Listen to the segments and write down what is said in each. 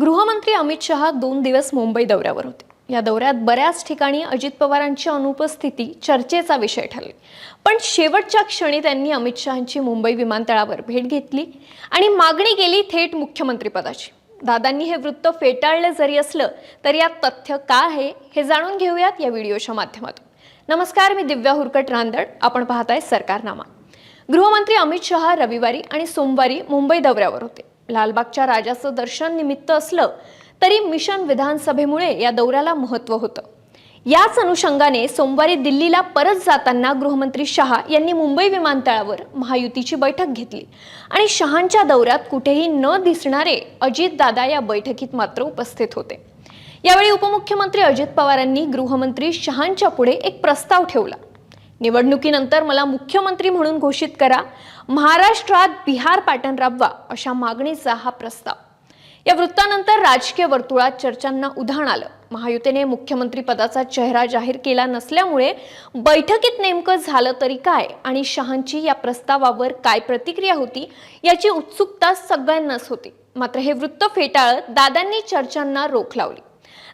गृहमंत्री अमित शहा दोन दिवस मुंबई दौऱ्यावर होते. या दौऱ्यात बऱ्याच ठिकाणी अजित पवारांची अनुपस्थिती चर्चेचा विषय ठरली. पण शेवटच्या क्षणी त्यांनी अमित शहांची मुंबई विमानतळावर भेट घेतली आणि मागणी केली थेट मुख्यमंत्रीपदाची दादांनी हे वृत्त फेटाळले जरी असलं तरी यात तथ्य काय आहे हे जाणून घेऊयात या व्हिडिओच्या माध्यमातून. नमस्कार मी दिव्या हुरकट रांदड. आपण पाहताय सरकारनामा. गृहमंत्री अमित शहा रविवारी आणि सोमवारी मुंबई दौऱ्यावर होते. लालबागच्या राजाचं दर्शन निमित्त असलं तरी मिशन विधानसभेमुळे या दौऱ्याला महत्त्व होतं. याच अनुषंगाने सोमवारी दिल्लीला परत जाताना गृहमंत्री शहा यांनी मुंबई विमानतळावर महायुतीची बैठक घेतली. आणि शहांच्या दौऱ्यात कुठेही न दिसणारे अजितदादा या बैठकीत मात्र उपस्थित होते. यावेळी उपमुख्यमंत्री अजित पवारांनी गृहमंत्री शहांच्या पुढे एक प्रस्ताव ठेवला. निवडणुकीनंतर मला मुख्यमंत्री म्हणून घोषित करा. महाराष्ट्रात बिहार पॅटर्न राबवा अशा मागणीचा हा प्रस्ताव. या वृत्तानंतर राजकीय वर्तुळात चर्चांना उधाण आलं. महायुतीने मुख्यमंत्री पदाचा चेहरा जाहीर केला नसल्यामुळे बैठकीत नेमकं झालं तरी काय आणि शहांची या प्रस्तावावर काय प्रतिक्रिया होती याची उत्सुकता सगळ्यांनाच होती. मात्र हे वृत्त फेटाळत दादांनी चर्चांना रोख लावली.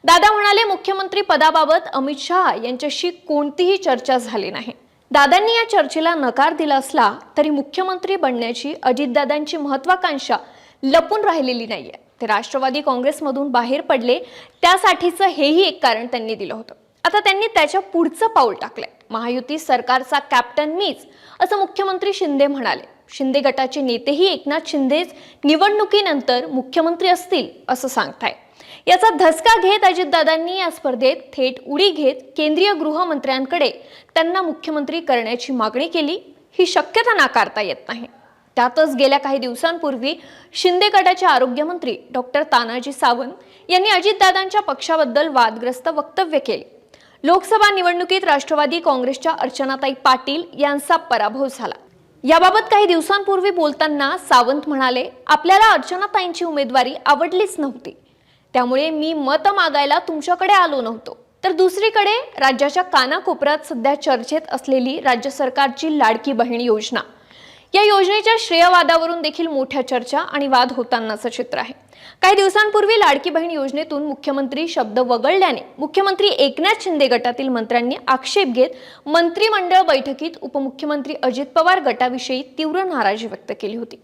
दादा म्हणाले मुख्यमंत्री पदाबाबत अमित शहा यांच्याशी कोणतीही चर्चा झाली नाही. दादांनी या चर्चेला नकार दिला असला तरी मुख्यमंत्री बनण्याची अजितदादांची महत्वाकांक्षा लपून राहिलेली नाहीये. ते राष्ट्रवादी काँग्रेसमधून बाहेर पडले त्यासाठीचं हेही एक कारण त्यांनी दिलं होतं. आता त्यांनी त्याच्या पुढचं पाऊल टाकलंय. महायुती सरकारचा कॅप्टन मीच असं मुख्यमंत्री शिंदे म्हणाले. शिंदे गटाचे नेतेही एकनाथ शिंदेच निवडणुकीनंतर मुख्यमंत्री असतील असं सांगताय याचा धसका घेत अजितदादांनी या स्पर्धेत थेट उडी घेत केंद्रीय गृहमंत्र्यांकडे त्यांना मुख्यमंत्री करण्याची मागणी केली. ही शक्यता नाकारता येत नाही. त्यातच गेल्या काही दिवसांपूर्वी शिंदे गटाचे आरोग्यमंत्री डॉक्टर तानाजी सावंत यांनी अजितदादांच्या पक्षाबद्दल वादग्रस्त वक्तव्य केले. लोकसभा निवडणुकीत राष्ट्रवादी काँग्रेसच्या अर्चनाताई पाटील यांचा पराभव झाला. याबाबत काही दिवसांपूर्वी बोलताना सावंत म्हणाले आपल्याला अर्चनाताईंची उमेदवारी आवडलीच नव्हती. त्यामुळे मी मत मागायला तुमच्याकडे आलो नव्हतो. तर दुसरीकडे राज्याच्या कानाकोपऱ्यात सध्या चर्चेत असलेली राज्य सरकारची लाडकी बहीण योजना. या योजनेच्या श्रेयवादावरून देखील मोठ्या चर्चा आणि वाद होतानाचं चित्र आहे. काही दिवसांपूर्वी लाडकी बहीण योजनेतून मुख्यमंत्री शब्द वगळल्याने मुख्यमंत्री एकनाथ शिंदे गटातील मंत्र्यांनी आक्षेप घेत मंत्रिमंडळ बैठकीत उपमुख्यमंत्री अजित पवार गटाविषयी तीव्र नाराजी व्यक्त केली होती.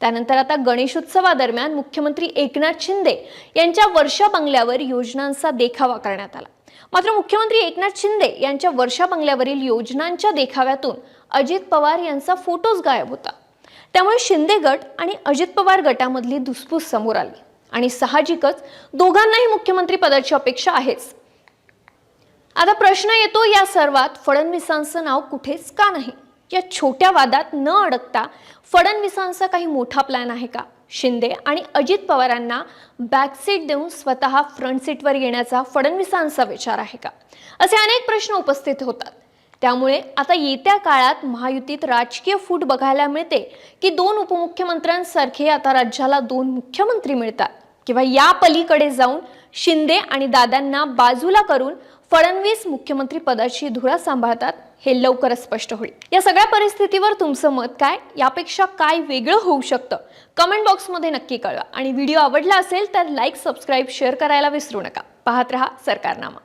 त्यानंतर आता गणेशोत्सवादरम्यान मुख्यमंत्री एकनाथ शिंदे यांच्या वर्षा बंगल्यावर योजनांचा देखावा करण्यात आला. मात्र मुख्यमंत्री एकनाथ शिंदे यांच्या वर्षा बंगल्यावरील योजनांच्या देखाव्यातून अजित पवार यांचा फोटोच गायब होता. त्यामुळे शिंदे गट आणि अजित पवार गटामधली धुसफूस समोर आली आणि साहजिकच दोघांनाही मुख्यमंत्री पदाची अपेक्षा आहेच. आता प्रश्न येतो या सर्वात फडणवीसांचं नाव कुठेच का नाही? या छोट्या वादात न अडकता फडणवीसांचा काही मोठा प्लॅन आहे का? शिंदे आणि अजित पवारांना बॅकसीट देऊन स्वतः फ्रंट सीटवर येण्याचा फडणवीसांचा विचार आहे का? असे अनेक प्रश्न उपस्थित होतात. त्यामुळे आता येत्या काळात महायुतीत राजकीय फूट बघायला मिळते की दोन उपमुख्यमंत्र्यांसारखे आता राज्याला दोन मुख्यमंत्री मिळतात. किंवा या पलीकडे जाऊन शिंदे आणि दादांना बाजूला करून फडणवीस मुख्यमंत्री पदाची धुरा सांभाळतात हे लवकरच स्पष्ट होईल. या सगळ्या परिस्थितीवर तुमचं मत काय? यापेक्षा काय वेगळं होऊ शकतं? कमेंट बॉक्समध्ये नक्की कळवा. आणि व्हिडिओ आवडला असेल तर लाईक सबस्क्राईब शेअर करायला विसरू नका. पाहत रहा सरकारनामा.